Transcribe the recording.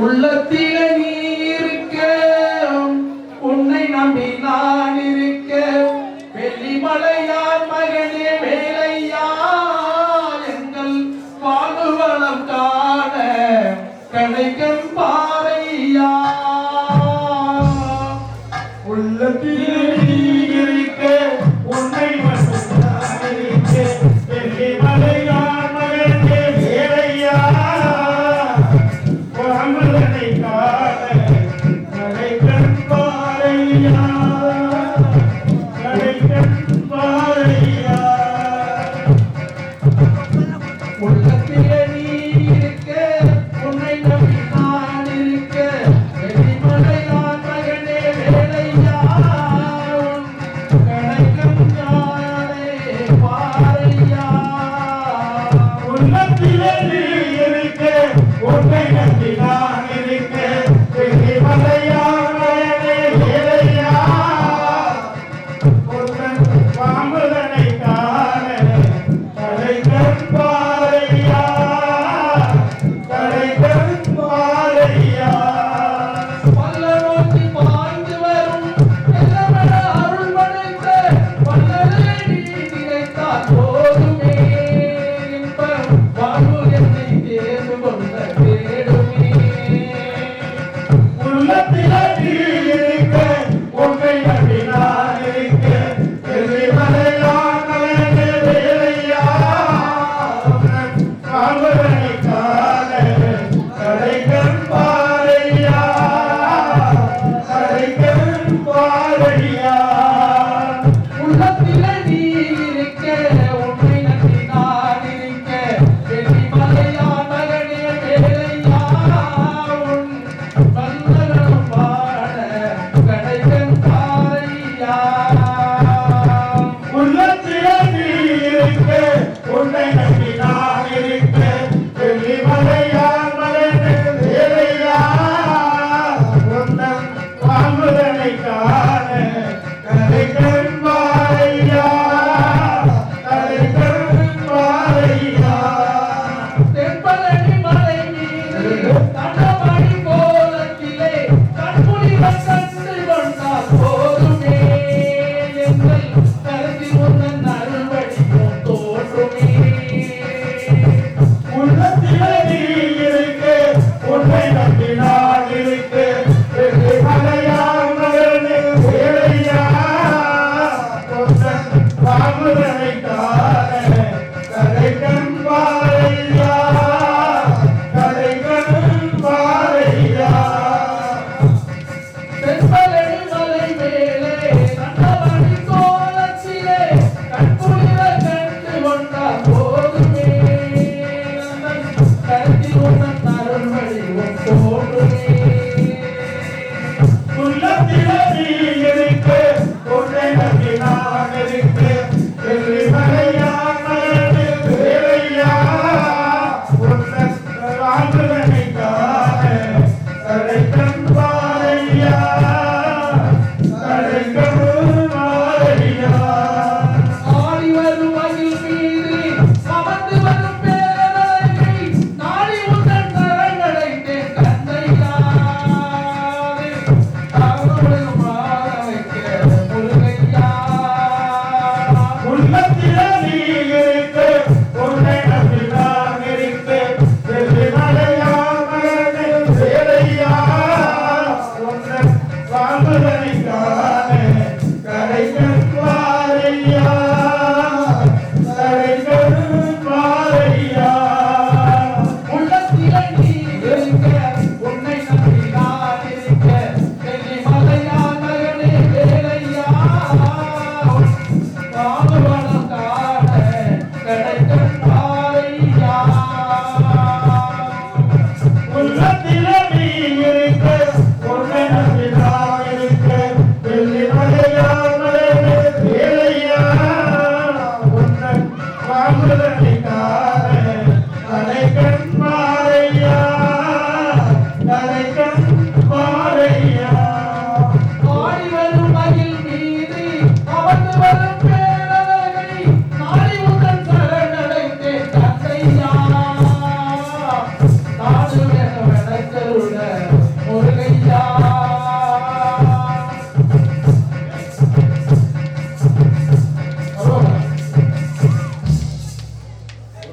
உள்ளத்தில நீ இருக்க உன்னை நம்பி நான் இருக்க வெள்ளிமலையார் மகனே மேலையா எங்கள் வாழ்வளம் காண கடைக்கன் பாறையா? உள்ளத்தில் உள்ளத்திலே நீ பாப்பதன்